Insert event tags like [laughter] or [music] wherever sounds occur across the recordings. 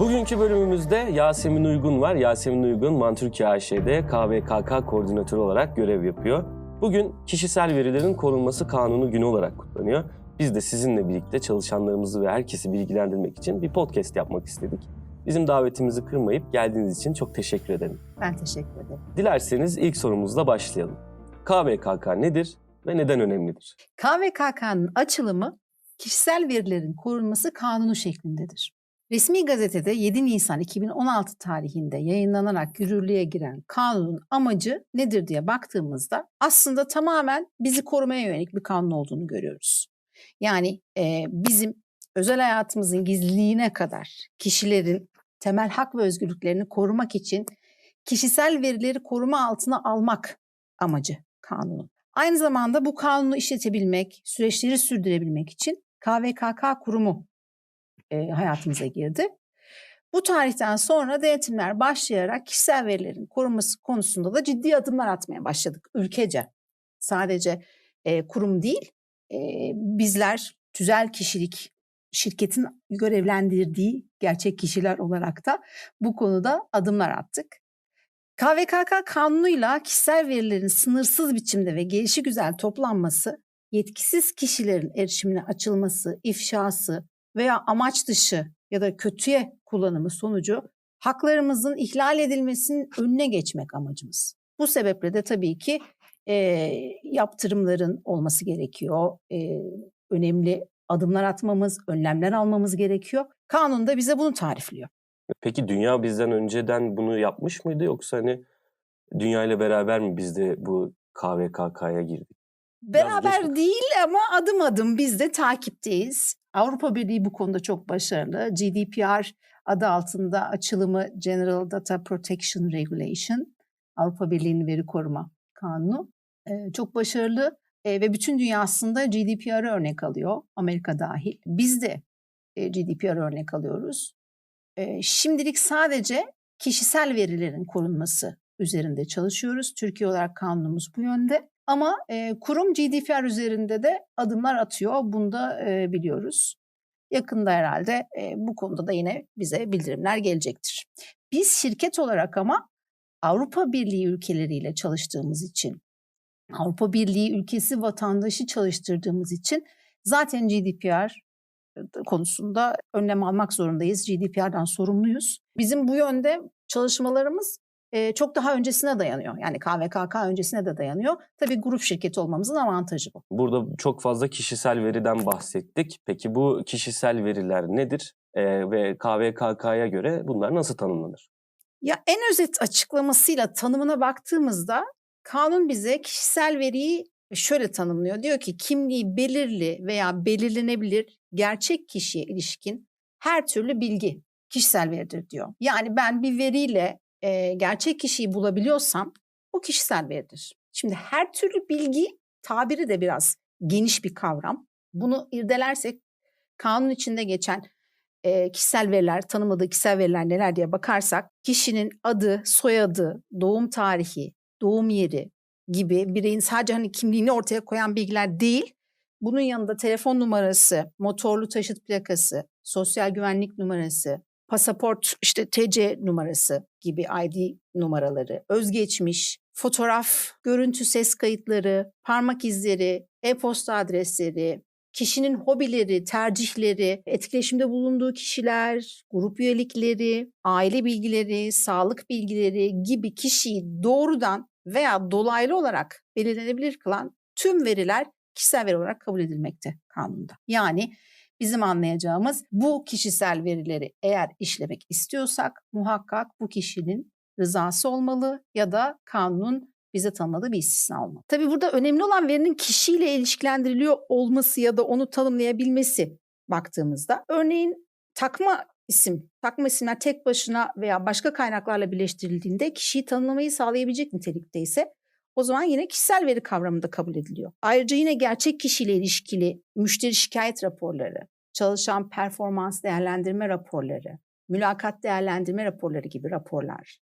Bugünkü bölümümüzde Yasemin Uygun var. Yasemin Uygun, Mantürkiye AŞ'de KVKK koordinatörü olarak görev yapıyor. Bugün kişisel verilerin korunması kanunu günü olarak kutlanıyor. Biz de sizinle birlikte çalışanlarımızı ve herkesi bilgilendirmek için bir podcast yapmak istedik. Bizim davetimizi kırmayıp geldiğiniz için çok teşekkür ederim. Ben teşekkür ederim. Dilerseniz ilk sorumuzla başlayalım. KVKK nedir ve neden önemlidir? KVKK'nın açılımı kişisel verilerin korunması kanunu şeklindedir. Resmi gazetede 7 Nisan 2016 tarihinde yayınlanarak yürürlüğe giren kanunun amacı nedir diye baktığımızda aslında tamamen bizi korumaya yönelik bir kanun olduğunu görüyoruz. Yani e, bizim özel hayatımızın gizliliğine kadar kişilerin temel hak ve özgürlüklerini korumak için kişisel verileri koruma altına almak amacı kanunun. Aynı zamanda bu kanunu işletebilmek, süreçleri sürdürebilmek için KVKK kurumu e, hayatımıza girdi. Bu tarihten sonra denetimler başlayarak kişisel verilerin korunması konusunda da ciddi adımlar atmaya başladık ülkece. Sadece e, kurum değil, e, bizler tüzel kişilik, şirketin görevlendirdiği gerçek kişiler olarak da bu konuda adımlar attık. KVKK kanunuyla kişisel verilerin sınırsız biçimde ve gelişi güzel toplanması, yetkisiz kişilerin erişimine açılması, ifşası veya amaç dışı ya da kötüye kullanımı sonucu haklarımızın ihlal edilmesinin önüne geçmek amacımız. Bu sebeple de tabii ki e, yaptırımların olması gerekiyor. E, önemli adımlar atmamız, önlemler almamız gerekiyor. Kanun da bize bunu tarifliyor. Peki dünya bizden önceden bunu yapmış mıydı yoksa hani dünya ile beraber mi biz de bu KVKK'ya girdik? Beraber değil ama adım adım biz de takipteyiz. Avrupa Birliği bu konuda çok başarılı. GDPR adı altında açılımı General Data Protection Regulation, Avrupa Birliği'nin veri koruma kanunu e, çok başarılı e, ve bütün dünya aslında GDPR'ı örnek alıyor, Amerika dahil. Biz de e, GDPR örnek alıyoruz. E, şimdilik sadece kişisel verilerin korunması üzerinde çalışıyoruz. Türkiye olarak kanunumuz bu yönde. Ama e, kurum GDPR üzerinde de adımlar atıyor. Bunu da e, biliyoruz. Yakında herhalde e, bu konuda da yine bize bildirimler gelecektir. Biz şirket olarak ama Avrupa Birliği ülkeleriyle çalıştığımız için, Avrupa Birliği ülkesi vatandaşı çalıştırdığımız için zaten GDPR konusunda önlem almak zorundayız. GDPR'dan sorumluyuz. Bizim bu yönde çalışmalarımız e, çok daha öncesine dayanıyor. Yani KVKK öncesine de dayanıyor. Tabii grup şirketi olmamızın avantajı bu. Burada çok fazla kişisel veriden bahsettik. Peki bu kişisel veriler nedir? Ee, ve KVKK'ya göre bunlar nasıl tanımlanır? Ya en özet açıklamasıyla tanımına baktığımızda kanun bize kişisel veriyi şöyle tanımlıyor. Diyor ki kimliği belirli veya belirlenebilir gerçek kişiye ilişkin her türlü bilgi kişisel veridir diyor. Yani ben bir veriyle e, gerçek kişiyi bulabiliyorsam o kişisel veridir. Şimdi her türlü bilgi tabiri de biraz geniş bir kavram. Bunu irdelersek kanun içinde geçen e, kişisel veriler, tanımladığı kişisel veriler neler diye bakarsak kişinin adı, soyadı, doğum tarihi, doğum yeri gibi bireyin sadece hani kimliğini ortaya koyan bilgiler değil. Bunun yanında telefon numarası, motorlu taşıt plakası, sosyal güvenlik numarası, pasaport işte TC numarası gibi ID numaraları, özgeçmiş, fotoğraf, görüntü ses kayıtları, parmak izleri, e-posta adresleri, kişinin hobileri, tercihleri, etkileşimde bulunduğu kişiler, grup üyelikleri, aile bilgileri, sağlık bilgileri gibi kişiyi doğrudan veya dolaylı olarak belirlenebilir kılan tüm veriler kişisel veri olarak kabul edilmekte kanunda. Yani bizim anlayacağımız bu kişisel verileri eğer işlemek istiyorsak muhakkak bu kişinin rızası olmalı ya da kanunun bize tanımladığı bir istisna olmalı. Tabii burada önemli olan verinin kişiyle ilişkilendiriliyor olması ya da onu tanımlayabilmesi baktığımızda. Örneğin takma isim, takma isimler tek başına veya başka kaynaklarla birleştirildiğinde kişiyi tanımlamayı sağlayabilecek nitelikte ise o zaman yine kişisel veri kavramında kabul ediliyor. Ayrıca yine gerçek kişiyle ilişkili müşteri şikayet raporları, çalışan performans değerlendirme raporları, mülakat değerlendirme raporları gibi raporlar,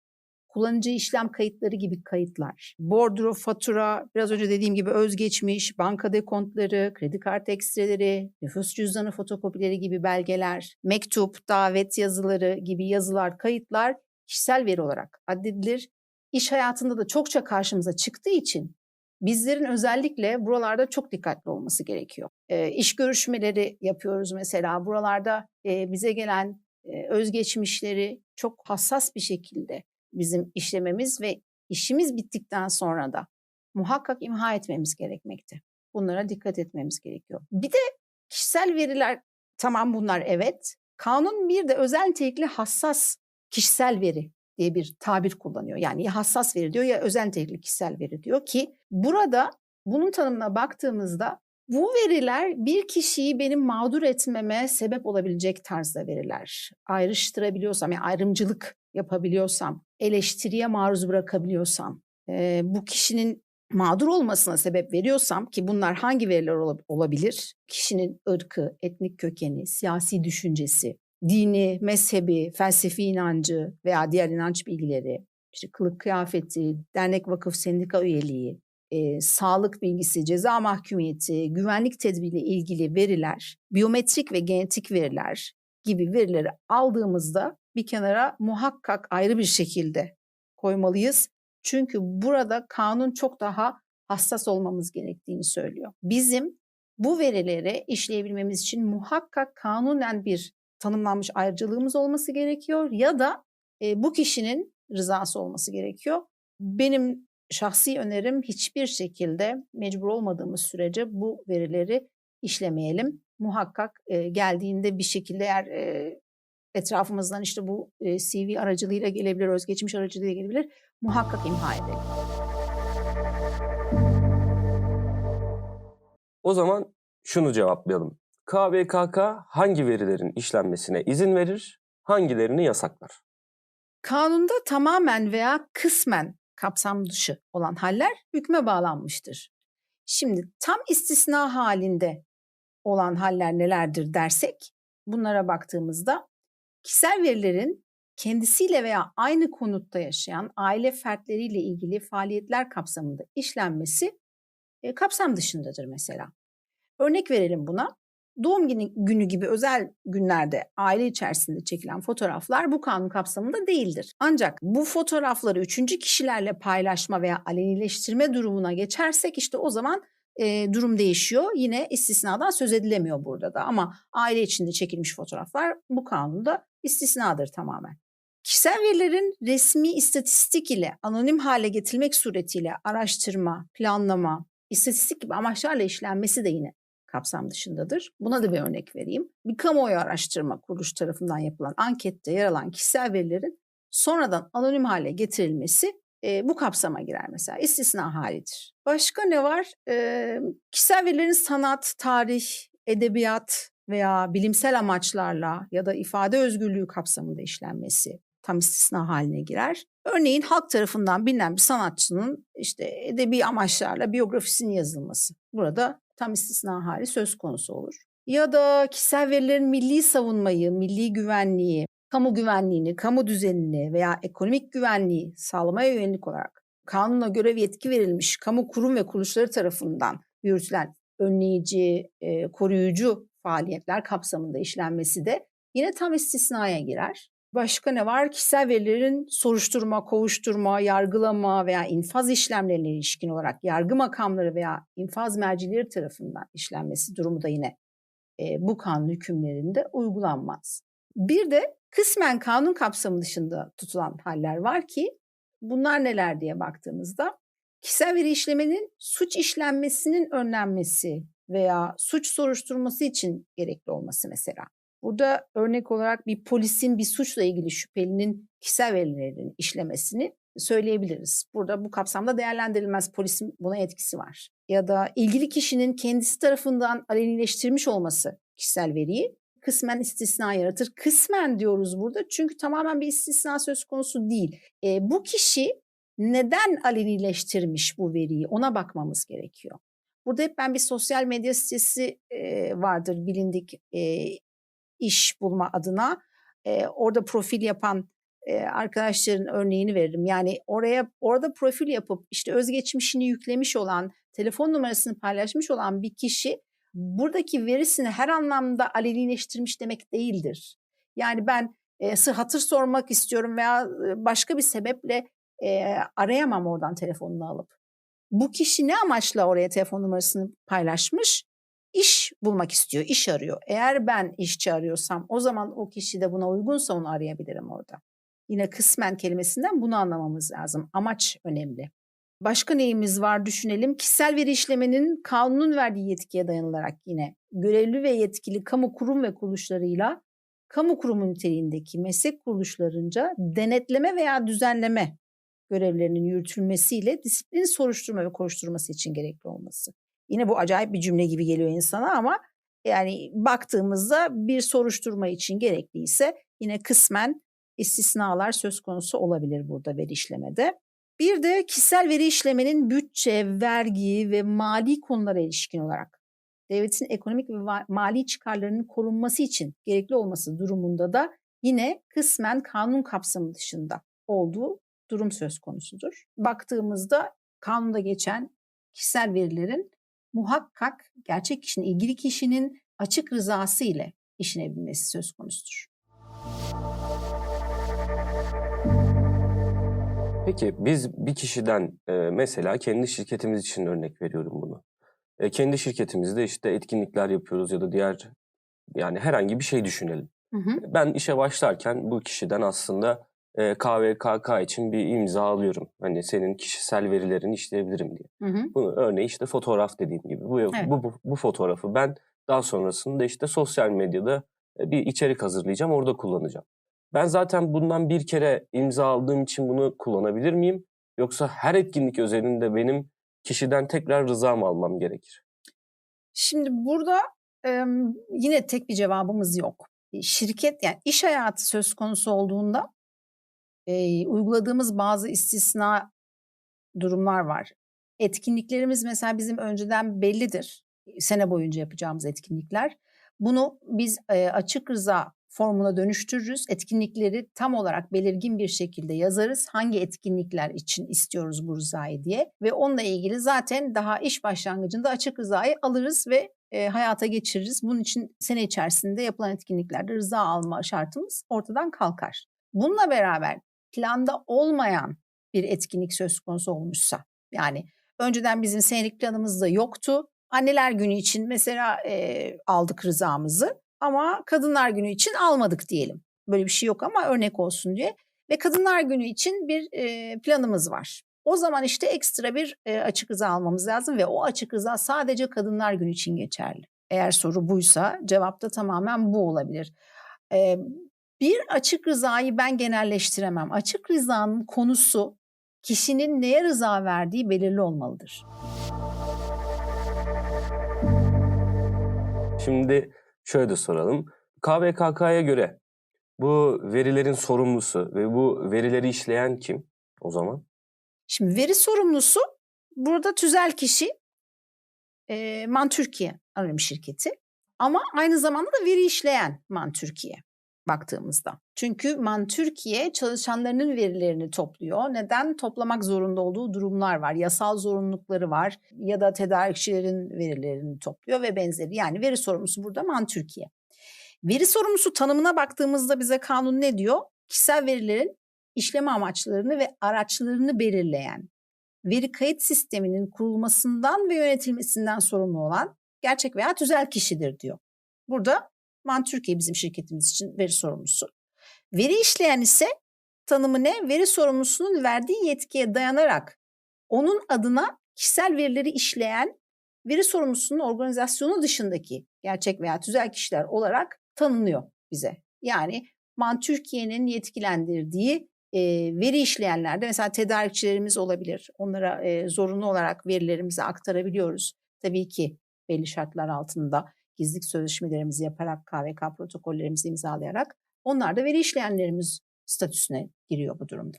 kullanıcı işlem kayıtları gibi kayıtlar, bordro, fatura, biraz önce dediğim gibi özgeçmiş, banka dekontları, kredi kartı ekstreleri, nüfus cüzdanı fotokopileri gibi belgeler, mektup, davet yazıları gibi yazılar, kayıtlar kişisel veri olarak addedilir. İş hayatında da çokça karşımıza çıktığı için bizlerin özellikle buralarda çok dikkatli olması gerekiyor. E, iş görüşmeleri yapıyoruz mesela. Buralarda e, bize gelen e, özgeçmişleri çok hassas bir şekilde bizim işlememiz ve işimiz bittikten sonra da muhakkak imha etmemiz gerekmekte. Bunlara dikkat etmemiz gerekiyor. Bir de kişisel veriler tamam bunlar evet. Kanun bir de özel nitelikli hassas kişisel veri diye bir tabir kullanıyor. Yani ya hassas veri diyor ya özel nitelikli kişisel veri diyor ki burada bunun tanımına baktığımızda bu veriler bir kişiyi benim mağdur etmeme sebep olabilecek tarzda veriler. Ayrıştırabiliyorsam, yani ayrımcılık yapabiliyorsam, eleştiriye maruz bırakabiliyorsam, e, bu kişinin mağdur olmasına sebep veriyorsam ki bunlar hangi veriler olabilir? Kişinin ırkı, etnik kökeni, siyasi düşüncesi, dini, mezhebi, felsefi inancı veya diğer inanç bilgileri, işte kılık kıyafeti, dernek vakıf sendika üyeliği, e, sağlık bilgisi, ceza mahkumiyeti, güvenlik tedbiriyle ilgili veriler, biyometrik ve genetik veriler gibi verileri aldığımızda bir kenara muhakkak ayrı bir şekilde koymalıyız. Çünkü burada kanun çok daha hassas olmamız gerektiğini söylüyor. Bizim bu verileri işleyebilmemiz için muhakkak kanunen bir tanımlanmış ayrıcalığımız olması gerekiyor ya da e, bu kişinin rızası olması gerekiyor. Benim şahsi önerim hiçbir şekilde mecbur olmadığımız sürece bu verileri işlemeyelim. Muhakkak e, geldiğinde bir şekilde eğer e, etrafımızdan işte bu e, CV aracılığıyla gelebilir, özgeçmiş aracılığıyla gelebilir. Muhakkak imha edelim. O zaman şunu cevaplayalım. KVKK hangi verilerin işlenmesine izin verir, hangilerini yasaklar? Kanunda tamamen veya kısmen kapsam dışı olan haller hükme bağlanmıştır. Şimdi tam istisna halinde olan haller nelerdir dersek bunlara baktığımızda kişisel verilerin kendisiyle veya aynı konutta yaşayan aile fertleriyle ilgili faaliyetler kapsamında işlenmesi e, kapsam dışındadır mesela. Örnek verelim buna. Doğum günü, günü gibi özel günlerde aile içerisinde çekilen fotoğraflar bu kanun kapsamında değildir. Ancak bu fotoğrafları üçüncü kişilerle paylaşma veya alenileştirme durumuna geçersek işte o zaman e, durum değişiyor. Yine istisnadan söz edilemiyor burada da ama aile içinde çekilmiş fotoğraflar bu kanunda istisnadır tamamen. Kişisel verilerin resmi istatistik ile anonim hale getirilmek suretiyle araştırma, planlama, istatistik gibi amaçlarla işlenmesi de yine kapsam dışındadır. Buna da bir örnek vereyim. Bir kamuoyu araştırma kuruluş tarafından yapılan ankette yer alan kişisel verilerin sonradan anonim hale getirilmesi e, bu kapsama girer mesela. İstisna halidir. Başka ne var? E, kişisel verilerin sanat, tarih, edebiyat veya bilimsel amaçlarla ya da ifade özgürlüğü kapsamında işlenmesi tam istisna haline girer. Örneğin halk tarafından bilinen bir sanatçının işte edebi amaçlarla biyografisinin yazılması. Burada tam istisna hali söz konusu olur. Ya da kişisel verilerin milli savunmayı, milli güvenliği, kamu güvenliğini, kamu düzenini veya ekonomik güvenliği sağlamaya yönelik olarak kanunla görev yetki verilmiş kamu kurum ve kuruluşları tarafından yürütülen önleyici, e, koruyucu faaliyetler kapsamında işlenmesi de yine tam istisnaya girer. Başka ne var? Kişisel verilerin soruşturma, kovuşturma, yargılama veya infaz işlemlerine ilişkin olarak yargı makamları veya infaz mercileri tarafından işlenmesi durumu da yine e, bu kanun hükümlerinde uygulanmaz. Bir de kısmen kanun kapsamı dışında tutulan haller var ki bunlar neler diye baktığımızda kişisel veri işlemenin suç işlenmesinin önlenmesi veya suç soruşturması için gerekli olması mesela. Burada örnek olarak bir polisin bir suçla ilgili şüphelinin kişisel verilerini işlemesini söyleyebiliriz. Burada bu kapsamda değerlendirilmez polisin buna etkisi var. Ya da ilgili kişinin kendisi tarafından alenileştirmiş olması kişisel veriyi kısmen istisna yaratır. Kısmen diyoruz burada çünkü tamamen bir istisna söz konusu değil. E, bu kişi neden alenileştirmiş bu veriyi ona bakmamız gerekiyor. Burada hep ben bir sosyal medya sitesi e, vardır bilindik e, iş bulma adına. E, orada profil yapan e, arkadaşların örneğini veririm. Yani oraya orada profil yapıp işte özgeçmişini yüklemiş olan, telefon numarasını paylaşmış olan bir kişi buradaki verisini her anlamda alenileştirmiş demek değildir. Yani ben e, hatır sormak istiyorum veya başka bir sebeple e, arayamam oradan telefonunu alıp. Bu kişi ne amaçla oraya telefon numarasını paylaşmış? İş bulmak istiyor, iş arıyor. Eğer ben işçi arıyorsam o zaman o kişi de buna uygunsa onu arayabilirim orada. Yine kısmen kelimesinden bunu anlamamız lazım. Amaç önemli. Başka neyimiz var düşünelim. Kişisel veri işlemenin kanunun verdiği yetkiye dayanılarak yine görevli ve yetkili kamu kurum ve kuruluşlarıyla kamu kurumu niteliğindeki meslek kuruluşlarınca denetleme veya düzenleme görevlerinin yürütülmesiyle disiplin soruşturma ve koşturması için gerekli olması. Yine bu acayip bir cümle gibi geliyor insana ama yani baktığımızda bir soruşturma için gerekliyse yine kısmen istisnalar söz konusu olabilir burada veri işlemede. Bir de kişisel veri işlemenin bütçe, vergi ve mali konulara ilişkin olarak devletin ekonomik ve mali çıkarlarının korunması için gerekli olması durumunda da yine kısmen kanun kapsamı dışında olduğu durum söz konusudur. Baktığımızda kanunda geçen kişisel verilerin muhakkak gerçek kişinin, ilgili kişinin açık rızası ile işlenebilmesi söz konusudur. Peki biz bir kişiden e, mesela kendi şirketimiz için örnek veriyorum bunu. E, kendi şirketimizde işte etkinlikler yapıyoruz ya da diğer yani herhangi bir şey düşünelim. Hı hı. Ben işe başlarken bu kişiden aslında e, KVKK için bir imza alıyorum. Hani senin kişisel verilerini işleyebilirim diye. Hı hı. Bunu örneği işte fotoğraf dediğim gibi. Bu, Evet. bu, bu, bu fotoğrafı ben daha sonrasında işte sosyal medyada e, bir içerik hazırlayacağım, orada kullanacağım. Ben zaten bundan bir kere imza aldığım için bunu kullanabilir miyim? Yoksa her etkinlik özelinde benim kişiden tekrar rıza mı almam gerekir? Şimdi burada em, yine tek bir cevabımız yok. E, Şirket yani iş hayatı söz konusu olduğunda e, uyguladığımız bazı istisna durumlar var. Etkinliklerimiz mesela bizim önceden bellidir. Sene boyunca yapacağımız etkinlikler. Bunu biz e, açık rıza formuna dönüştürürüz. Etkinlikleri tam olarak belirgin bir şekilde yazarız. Hangi etkinlikler için istiyoruz bu rızayı diye. Ve onunla ilgili zaten daha iş başlangıcında açık rızayı alırız ve e, hayata geçiririz. Bunun için sene içerisinde yapılan etkinliklerde rıza alma şartımız ortadan kalkar. Bununla beraber planda olmayan bir etkinlik söz konusu olmuşsa yani önceden bizim senelik planımızda yoktu. Anneler günü için mesela e, aldık rızamızı ama kadınlar günü için almadık diyelim. Böyle bir şey yok ama örnek olsun diye. Ve kadınlar günü için bir e, planımız var. O zaman işte ekstra bir e, açık rıza almamız lazım ve o açık rıza sadece kadınlar günü için geçerli. Eğer soru buysa cevap da tamamen bu olabilir. E, bir açık rızayı ben genelleştiremem. Açık rızanın konusu kişinin neye rıza verdiği belirli olmalıdır. Şimdi şöyle de soralım. KVKK'ya göre bu verilerin sorumlusu ve bu verileri işleyen kim o zaman? Şimdi veri sorumlusu burada tüzel kişi e, Man Türkiye anonim şirketi ama aynı zamanda da veri işleyen Man Türkiye baktığımızda. Çünkü Man Türkiye çalışanlarının verilerini topluyor. Neden? Toplamak zorunda olduğu durumlar var. Yasal zorunlulukları var ya da tedarikçilerin verilerini topluyor ve benzeri. Yani veri sorumlusu burada Man Türkiye. Veri sorumlusu tanımına baktığımızda bize kanun ne diyor? Kişisel verilerin işleme amaçlarını ve araçlarını belirleyen, veri kayıt sisteminin kurulmasından ve yönetilmesinden sorumlu olan gerçek veya tüzel kişidir diyor. Burada Man Türkiye bizim şirketimiz için veri sorumlusu. Veri işleyen ise tanımı ne? Veri sorumlusunun verdiği yetkiye dayanarak onun adına kişisel verileri işleyen veri sorumlusunun organizasyonu dışındaki gerçek veya tüzel kişiler olarak tanınıyor bize. Yani Man Türkiye'nin yetkilendirdiği e, veri işleyenlerde mesela tedarikçilerimiz olabilir. Onlara e, zorunlu olarak verilerimizi aktarabiliyoruz. Tabii ki belli şartlar altında gizlilik sözleşmelerimizi yaparak, KVK protokollerimizi imzalayarak onlar da veri işleyenlerimiz statüsüne giriyor bu durumda.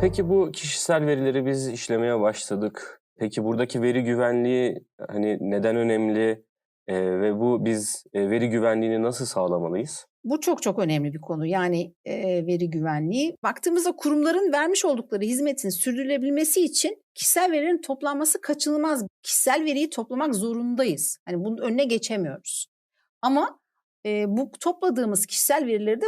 Peki bu kişisel verileri biz işlemeye başladık. Peki buradaki veri güvenliği hani neden önemli? Ee, ve bu biz e, veri güvenliğini nasıl sağlamalıyız? Bu çok çok önemli bir konu. Yani e, veri güvenliği. Baktığımızda kurumların vermiş oldukları hizmetin sürdürülebilmesi için kişisel verilerin toplanması kaçınılmaz. Kişisel veriyi toplamak zorundayız. Hani bunun önüne geçemiyoruz. Ama e, bu topladığımız kişisel verileri de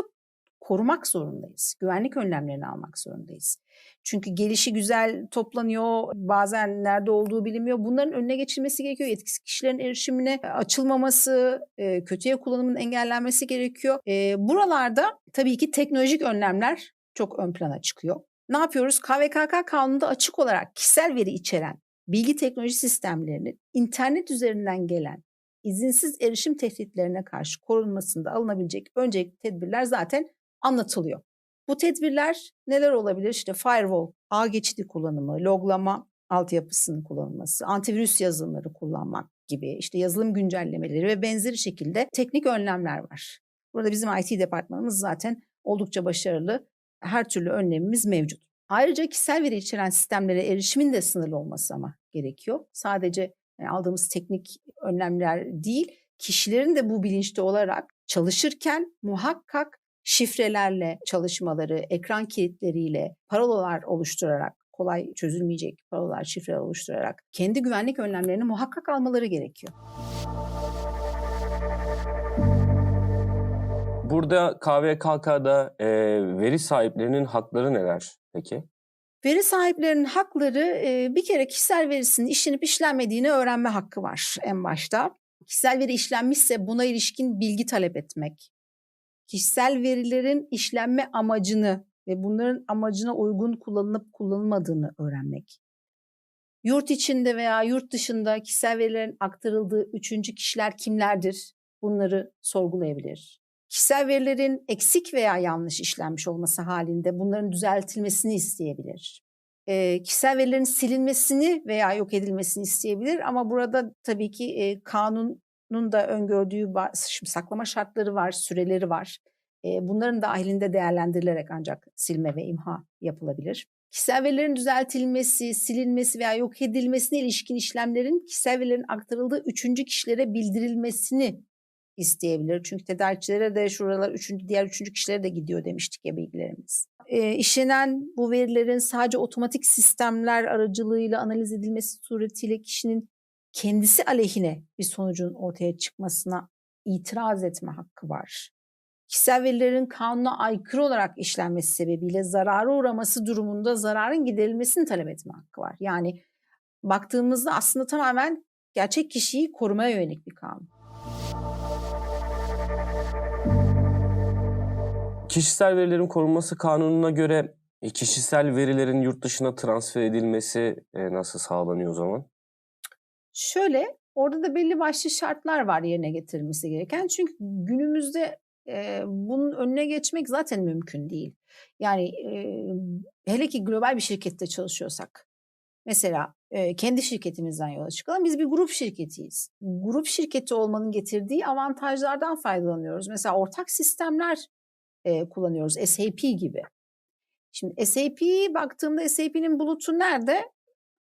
korumak zorundayız. Güvenlik önlemlerini almak zorundayız. Çünkü gelişi güzel toplanıyor, bazen nerede olduğu bilinmiyor. Bunların önüne geçilmesi gerekiyor. Yetkisiz kişilerin erişimine açılmaması, e, kötüye kullanımın engellenmesi gerekiyor. E, buralarda tabii ki teknolojik önlemler çok ön plana çıkıyor. Ne yapıyoruz? KVKK kanununda açık olarak kişisel veri içeren bilgi teknoloji sistemlerinin internet üzerinden gelen izinsiz erişim tehditlerine karşı korunmasında alınabilecek öncelikli tedbirler zaten anlatılıyor. Bu tedbirler neler olabilir? İşte firewall, ağ geçidi kullanımı, loglama altyapısının kullanılması, antivirüs yazılımları kullanmak gibi işte yazılım güncellemeleri ve benzeri şekilde teknik önlemler var. Burada bizim IT departmanımız zaten oldukça başarılı. Her türlü önlemimiz mevcut. Ayrıca kişisel veri içeren sistemlere erişimin de sınırlı olması ama gerekiyor. Sadece yani aldığımız teknik önlemler değil, kişilerin de bu bilinçte olarak çalışırken muhakkak şifrelerle çalışmaları, ekran kilitleriyle, parolalar oluşturarak, kolay çözülmeyecek parolalar, şifreler oluşturarak kendi güvenlik önlemlerini muhakkak almaları gerekiyor. Burada KVKK'da e, veri sahiplerinin hakları neler peki? Veri sahiplerinin hakları e, bir kere kişisel verisinin işlenip işlenmediğini öğrenme hakkı var en başta. Kişisel veri işlenmişse buna ilişkin bilgi talep etmek. Kişisel verilerin işlenme amacını ve bunların amacına uygun kullanılıp kullanılmadığını öğrenmek. Yurt içinde veya yurt dışında kişisel verilerin aktarıldığı üçüncü kişiler kimlerdir? Bunları sorgulayabilir. Kişisel verilerin eksik veya yanlış işlenmiş olması halinde bunların düzeltilmesini isteyebilir. E, kişisel verilerin silinmesini veya yok edilmesini isteyebilir ama burada tabii ki e, kanunun da öngördüğü şimdi saklama şartları var, süreleri var. Bunların dahilinde değerlendirilerek ancak silme ve imha yapılabilir. Kişisel verilerin düzeltilmesi, silinmesi veya yok edilmesine ilişkin işlemlerin kişisel verilerin aktarıldığı üçüncü kişilere bildirilmesini isteyebilir. Çünkü tedarikçilere de şuralar üçüncü, diğer üçüncü kişilere de gidiyor demiştik ya bilgilerimiz. E, işlenen bu verilerin sadece otomatik sistemler aracılığıyla analiz edilmesi suretiyle kişinin kendisi aleyhine bir sonucun ortaya çıkmasına itiraz etme hakkı var. Kişisel verilerin kanuna aykırı olarak işlenmesi sebebiyle zarara uğraması durumunda zararın giderilmesini talep etme hakkı var. Yani baktığımızda aslında tamamen gerçek kişiyi korumaya yönelik bir kanun. Kişisel verilerin korunması kanununa göre e, kişisel verilerin yurt dışına transfer edilmesi e, nasıl sağlanıyor o zaman? Şöyle, orada da belli başlı şartlar var yerine getirilmesi gereken. Çünkü günümüzde e, bunun önüne geçmek zaten mümkün değil. Yani e, hele ki global bir şirkette çalışıyorsak, mesela e, kendi şirketimizden yola çıkalım. Biz bir grup şirketiyiz. Grup şirketi olmanın getirdiği avantajlardan faydalanıyoruz. Mesela ortak sistemler e, kullanıyoruz. SAP gibi. Şimdi SAP'ye baktığımda SAP'nin bulutu nerede?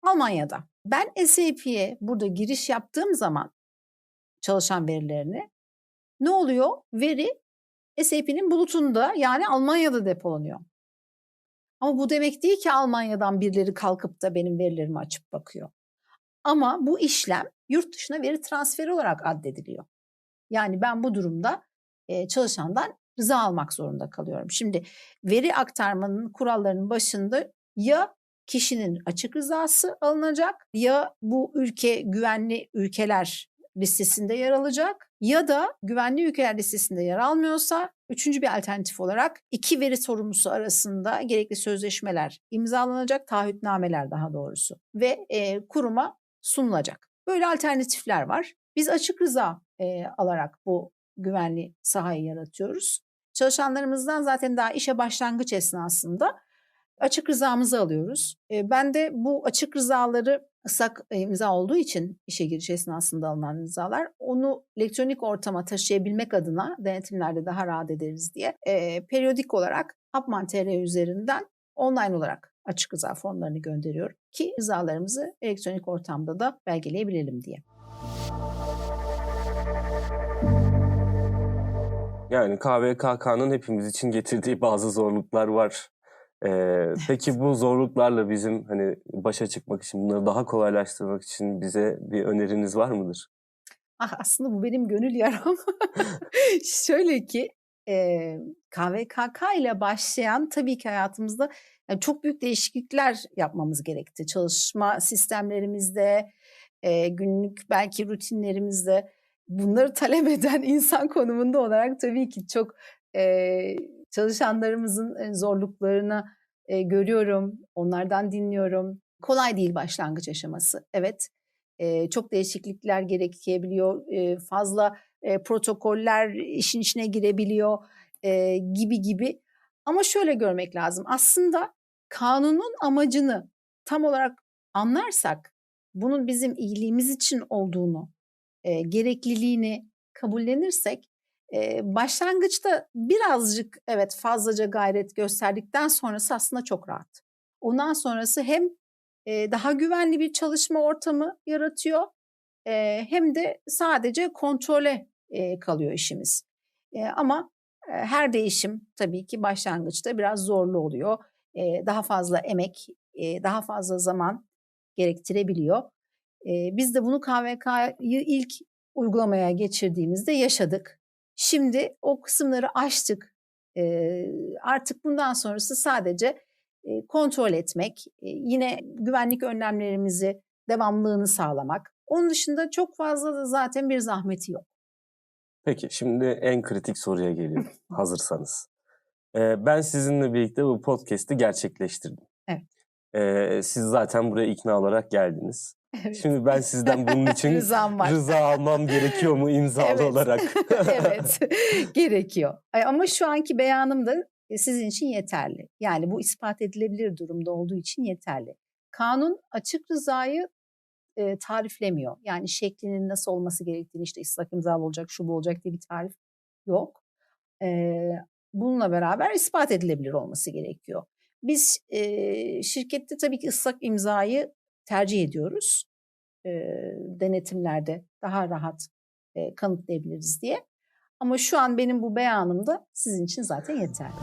Almanya'da. Ben SAP'ye burada giriş yaptığım zaman çalışan verilerini ne oluyor? Veri SAP'nin bulutunda yani Almanya'da depolanıyor. Ama bu demek değil ki Almanya'dan birileri kalkıp da benim verilerimi açıp bakıyor. Ama bu işlem yurt dışına veri transferi olarak addediliyor. Yani ben bu durumda çalışandan rıza almak zorunda kalıyorum. Şimdi veri aktarmanın kurallarının başında ya kişinin açık rızası alınacak ya bu ülke güvenli ülkeler listesinde yer alacak ya da güvenli ülkeler listesinde yer almıyorsa üçüncü bir alternatif olarak iki veri sorumlusu arasında gerekli sözleşmeler imzalanacak, taahhütnameler daha doğrusu ve e, kuruma sunulacak. Böyle alternatifler var. Biz açık rıza e, alarak bu güvenli sahayı yaratıyoruz. Çalışanlarımızdan zaten daha işe başlangıç esnasında açık rızamızı alıyoruz. E, ben de bu açık rızaları ıslak imza olduğu için işe giriş esnasında alınan imzalar onu elektronik ortama taşıyabilmek adına denetimlerde daha rahat ederiz diye e, periyodik olarak Hapman.tr üzerinden online olarak açık rıza formlarını gönderiyorum ki rızalarımızı elektronik ortamda da belgeleyebilelim diye. Yani KVKK'nın hepimiz için getirdiği bazı zorluklar var. Ee, peki bu zorluklarla bizim hani başa çıkmak için, bunları daha kolaylaştırmak için bize bir öneriniz var mıdır? Ah aslında bu benim gönül yaram. [laughs] Şöyle ki eee, KVKK ile başlayan tabii ki hayatımızda yani çok büyük değişiklikler yapmamız gerekti. Çalışma sistemlerimizde, eee, günlük belki rutinlerimizde bunları talep eden [laughs] insan konumunda olarak tabii ki çok eee, çalışanlarımızın zorluklarını e, görüyorum, onlardan dinliyorum. Kolay değil başlangıç aşaması. Evet, e, çok değişiklikler gerekebiliyor. E, fazla e, protokoller işin içine girebiliyor e, gibi gibi. Ama şöyle görmek lazım. Aslında kanunun amacını tam olarak anlarsak, bunun bizim iyiliğimiz için olduğunu, e, gerekliliğini kabullenirsek, başlangıçta birazcık evet fazlaca gayret gösterdikten sonrası aslında çok rahat. Ondan sonrası hem daha güvenli bir çalışma ortamı yaratıyor hem de sadece kontrole kalıyor işimiz. Ama her değişim tabii ki başlangıçta biraz zorlu oluyor. Daha fazla emek, daha fazla zaman gerektirebiliyor. Biz de bunu KVK'yı ilk uygulamaya geçirdiğimizde yaşadık. Şimdi o kısımları aştık. E, artık bundan sonrası sadece e, kontrol etmek, e, yine güvenlik önlemlerimizi devamlılığını sağlamak. Onun dışında çok fazla da zaten bir zahmeti yok. Peki şimdi en kritik soruya geliyorum [laughs] hazırsanız. Ee, ben sizinle birlikte bu podcast'i gerçekleştirdim. Evet. Ee, siz zaten buraya ikna olarak geldiniz. Evet. Şimdi ben sizden bunun için [laughs] rıza almam gerekiyor mu imzalı Evet. olarak? [laughs] evet, gerekiyor. Ama şu anki beyanım da e, sizin için yeterli. Yani bu ispat edilebilir durumda olduğu için yeterli. Kanun açık rızayı e, tariflemiyor. Yani şeklinin nasıl olması gerektiğini işte ıslak imzalı olacak, şu bu olacak diye bir tarif yok. E, bununla beraber ispat edilebilir olması gerekiyor. Biz e, şirkette tabii ki ıslak imzayı tercih ediyoruz. E, denetimlerde daha rahat e, kanıtlayabiliriz diye. Ama şu an benim bu beyanım da sizin için zaten yeterli.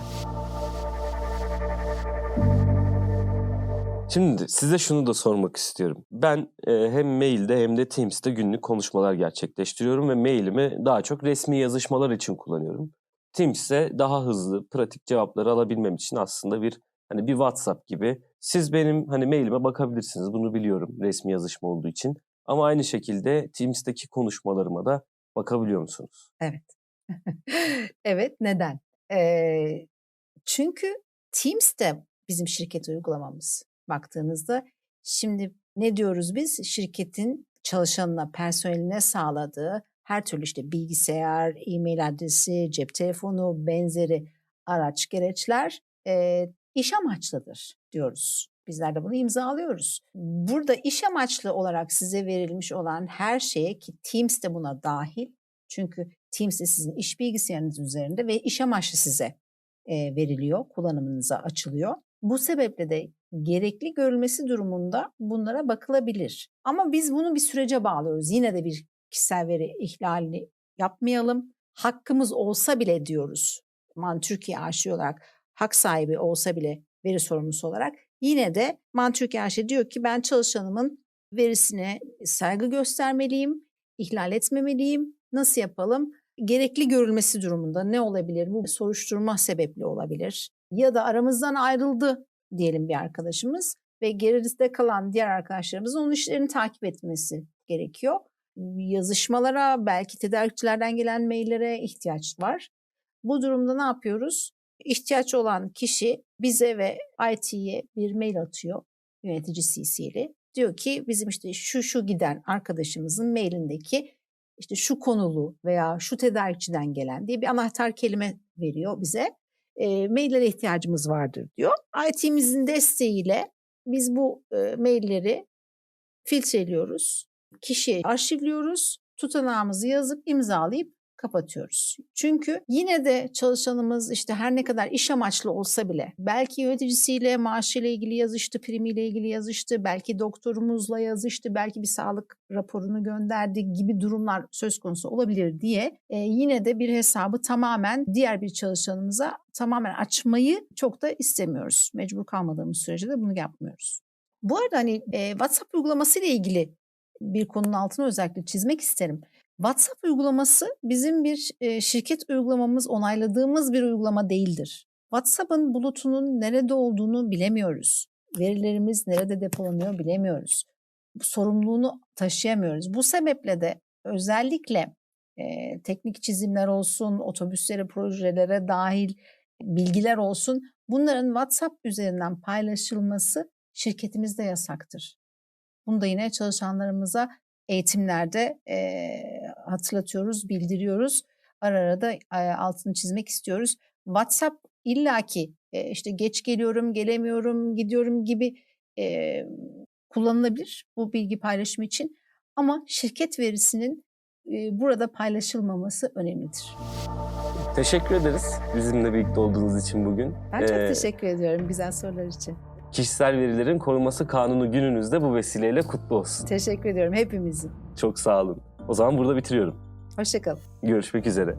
Şimdi size şunu da sormak istiyorum. Ben e, hem mailde hem de Teams'te günlük konuşmalar gerçekleştiriyorum ve mailimi daha çok resmi yazışmalar için kullanıyorum. Teams'te daha hızlı, pratik cevapları alabilmem için aslında bir hani bir WhatsApp gibi. Siz benim hani mailime bakabilirsiniz. Bunu biliyorum resmi yazışma olduğu için. Ama aynı şekilde Teams'teki konuşmalarıma da bakabiliyor musunuz? Evet. [laughs] evet, neden? Ee, çünkü Teams de bizim şirket uygulamamız. Baktığınızda şimdi ne diyoruz biz? Şirketin çalışanına, personeline sağladığı her türlü işte bilgisayar, e-mail adresi, cep telefonu, benzeri araç gereçler e, iş amaçlıdır diyoruz. Bizler de bunu imzalıyoruz. Burada iş amaçlı olarak size verilmiş olan her şeye ki Teams de buna dahil. Çünkü Teams de sizin iş bilgisayarınız üzerinde ve iş amaçlı size e, veriliyor, kullanımınıza açılıyor. Bu sebeple de gerekli görülmesi durumunda bunlara bakılabilir. Ama biz bunu bir sürece bağlıyoruz. Yine de bir kişisel veri ihlalini yapmayalım. Hakkımız olsa bile diyoruz. Man Türkiye Arşivi olarak hak sahibi olsa bile veri sorumlusu olarak yine de Man Türkiye Arşivi diyor ki ben çalışanımın verisine saygı göstermeliyim, ihlal etmemeliyim. Nasıl yapalım? Gerekli görülmesi durumunda ne olabilir? Bu soruşturma sebepli olabilir. Ya da aramızdan ayrıldı diyelim bir arkadaşımız ve geride kalan diğer arkadaşlarımızın onun işlerini takip etmesi gerekiyor. Yazışmalara, belki tedarikçilerden gelen maillere ihtiyaç var. Bu durumda ne yapıyoruz? İhtiyaç olan kişi bize ve IT'ye bir mail atıyor yönetici CC'li. Diyor ki bizim işte şu şu giden arkadaşımızın mailindeki işte şu konulu veya şu tedarikçiden gelen diye bir anahtar kelime veriyor bize. E, maillere ihtiyacımız vardır diyor. IT'mizin desteğiyle biz bu e, mailleri filtreliyoruz. Kişiye arşivliyoruz. Tutanağımızı yazıp imzalayıp kapatıyoruz. Çünkü yine de çalışanımız işte her ne kadar iş amaçlı olsa bile belki yöneticisiyle maaşıyla ilgili yazıştı, primiyle ilgili yazıştı, belki doktorumuzla yazıştı, belki bir sağlık raporunu gönderdi gibi durumlar söz konusu olabilir diye e, yine de bir hesabı tamamen diğer bir çalışanımıza tamamen açmayı çok da istemiyoruz. Mecbur kalmadığımız sürece de bunu yapmıyoruz. Bu arada hani e, WhatsApp uygulaması ile ilgili bir konunun altını özellikle çizmek isterim. WhatsApp uygulaması bizim bir şirket uygulamamız, onayladığımız bir uygulama değildir. WhatsApp'ın bulutunun nerede olduğunu bilemiyoruz. Verilerimiz nerede depolanıyor bilemiyoruz. Sorumluluğunu taşıyamıyoruz. Bu sebeple de özellikle e, teknik çizimler olsun, otobüslere, projelere dahil bilgiler olsun bunların WhatsApp üzerinden paylaşılması şirketimizde yasaktır. Bunu da yine çalışanlarımıza eğitimlerde e, hatırlatıyoruz, bildiriyoruz. Ara ara da e, altını çizmek istiyoruz. WhatsApp illaki e, işte geç geliyorum, gelemiyorum, gidiyorum gibi e, kullanılabilir bu bilgi paylaşımı için. Ama şirket verisinin e, burada paylaşılmaması önemlidir. Teşekkür ederiz bizimle birlikte olduğunuz için bugün. Ben çok Ee, teşekkür ediyorum güzel sorular için. Kişisel verilerin korunması kanunu gününüz de bu vesileyle kutlu olsun. Teşekkür ediyorum hepimizin. Çok sağ olun. O zaman burada bitiriyorum. Hoşçakalın. Görüşmek üzere.